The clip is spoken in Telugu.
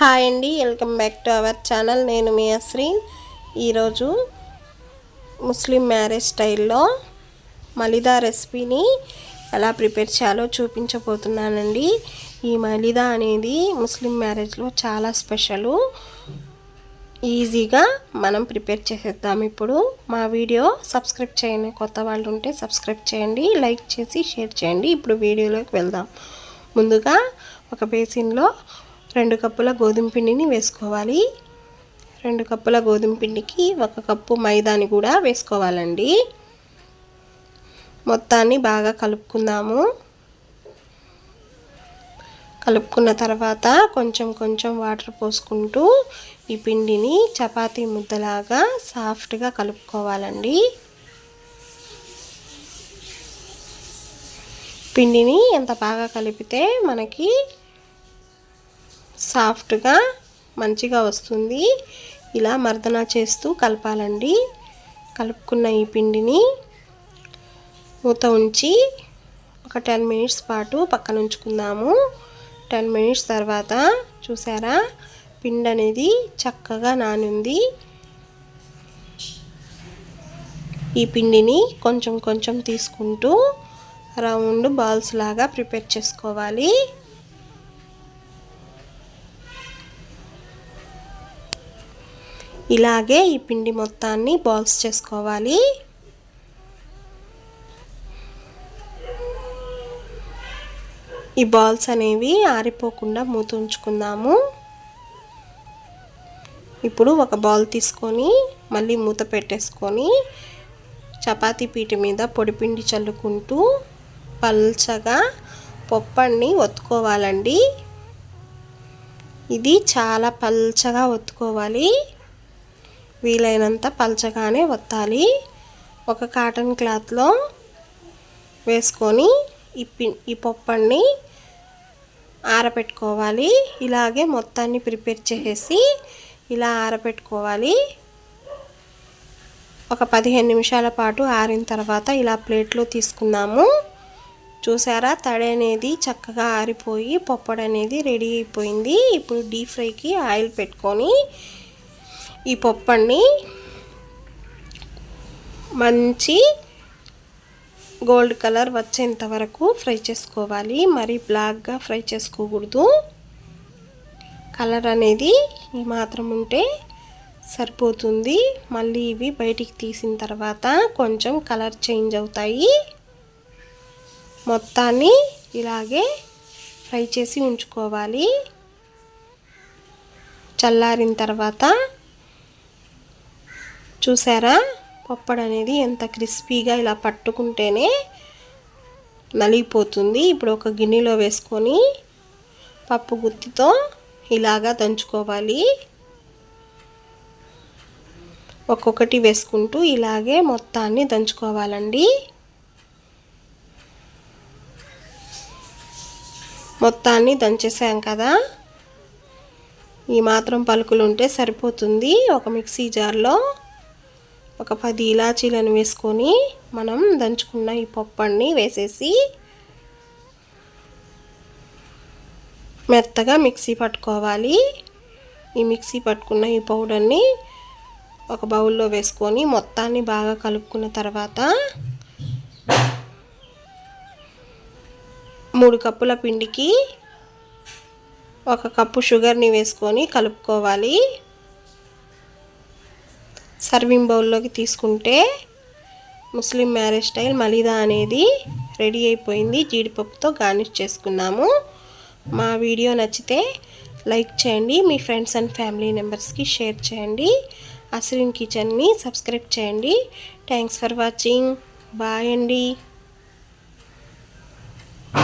హాయ్ అండి welcome back to our channel. నేను మీ అశ్రీన్ ఈరోజు ముస్లిం మ్యారేజ్ స్టైల్లో మలిదా రెసిపీని ఎలా ప్రిపేర్ చేయాలో చూపించబోతున్నానండి. ఈ మలిదా అనేది ముస్లిం మ్యారేజ్లో చాలా స్పెషలు. ఈజీగా మనం ప్రిపేర్ చేసేద్దాం. ఇప్పుడు మా వీడియో సబ్స్క్రైబ్ చేయండి కొత్త వాళ్ళు ఉంటే సబ్స్క్రైబ్ చేయండి లైక్ చేసి షేర్ చేయండి. ఇప్పుడు వీడియోలోకి వెళ్దాం. ముందుగా ఒక బేసిన్లో రెండు కప్పుల గోధుమ పిండిని వేసుకోవాలి. రెండు కప్పుల గోధుమ పిండికి ఒక కప్పు మైదాని కూడా వేసుకోవాలండి. మొత్తాన్ని బాగా కలుపుకుందాము. కలుపుకున్న తర్వాత కొంచెం కొంచెం వాటర్ పోసుకుంటూ ఈ పిండిని చపాతీ ముద్దలాగా సాఫ్ట్గా కలుపుకోవాలండి. పిండిని ఎంత బాగా కలిపితే మనకి సాఫ్ట్గా మంచిగా వస్తుంది. ఇలా మర్దన చేస్తూ కలపాలండి. కలుపుకున్న ఈ పిండిని మూత ఉంచి ఒక టెన్ మినిట్స్ పాటు పక్కన ఉంచుకుందాము. టెన్ మినిట్స్ తర్వాత చూసారా? పిండి అనేది చక్కగా నానుంది. ఈ పిండిని కొంచెం కొంచెం తీసుకుంటూ రౌండ్ బాల్స్ లాగా ప్రిపేర్ చేసుకోవాలి. ఇలాగే ఈ పిండి మొత్తాన్ని బాల్స్ చేసుకోవాలి. ఈ బాల్స్ అనేవి ఆరిపోకుండా మూత ఉంచుకుందాము. ఇప్పుడు ఒక బాల్ తీసుకొని మళ్ళీ మూత పెట్టేసుకొని చపాతీ పీట మీద పొడిపిండి చల్లుకుంటూ పల్చగా పొప్పడిని ఒత్తుకోవాలండి. ఇది చాలా పల్చగా ఒత్తుకోవాలి. వీలైనంత పల్చగానే వత్తాలి ఒక కాటన్ క్లాత్లో వేసుకొని ఈ పి ఈ పప్పన్ని ఆరబెట్టుకోవాలి ఇలాగే మొత్తాన్ని ప్రిపేర్ చేసేసి ఇలా ఆరబెట్టుకోవాలి ఒక పదిహేను నిమిషాల పాటు ఆరిన తర్వాత ఇలా ప్లేట్లో తీసుకున్నాము. చూసారా? తడి అనేది చక్కగా ఆరిపోయి పప్పడి అనేది రెడీ అయిపోయింది. ఇప్పుడు డీప్ ఫ్రైకి ఆయిల్ పెట్టుకొని ఈ పప్పడిని మంచి గోల్డ్ కలర్ వచ్చేంత వరకు ఫ్రై చేసుకోవాలి. మరి బ్లాక్గా ఫ్రై చేసుకోకూడదు. కలర్ అనేది ఈ మాత్రం ఉంటే సరిపోతుంది. మళ్ళీ ఇవి బయటికి తీసిన తర్వాత కొంచెం కలర్ చేంజ్ అవుతాయి. మొత్తాన్ని ఇలాగే ఫ్రై చేసి ఉంచుకోవాలి. చల్లారిన తర్వాత చూసారా? పప్పడు అనేది ఎంత క్రిస్పీగా ఇలా పట్టుకుంటేనే నలిగిపోతుంది. ఇప్పుడు ఒక గిన్నెలో వేసుకొని పప్పు గుత్తితో ఇలాగా దంచుకోవాలి. ఒక్కొక్కటి వేసుకుంటూ ఇలాగే మొత్తాన్ని దంచుకోవాలండి. మొత్తాన్ని దంచేసాం కదా. ఈ మాత్రం పలుకులు ఉంటే సరిపోతుంది. ఒక మిక్సీ జార్లో ఒక పది ఇలాచీలను వేసుకొని మనం దంచుకున్న ఈ పప్పడిని వేసేసి మెత్తగా మిక్సీ పట్టుకోవాలి. ఈ మిక్సీ పట్టుకున్న ఈ పౌడర్ని ఒక బౌల్లో వేసుకొని మొత్తాన్ని బాగా కలుపుకున్న తర్వాత మూడు కప్పుల పిండికి ఒక కప్పు షుగర్ని వేసుకొని కలుపుకోవాలి. సర్వింగ్ బౌల్లోకి తీసుకుంటే ముస్లిం మ్యారేజ్ స్టైల్ మలిదా అనేది రెడీ అయిపోయింది. జీడిపప్పుతో గార్నిష్ చేసుకున్నాము. మా వీడియో నచ్చితే లైక్ చేయండి. మీ ఫ్రెండ్స్ అండ్ ఫ్యామిలీ మెంబర్స్కి షేర్ చేయండి. అస్రిన్ కిచెన్ని సబ్స్క్రైబ్ చేయండి. Thanks for watching. బాయ్ అండి.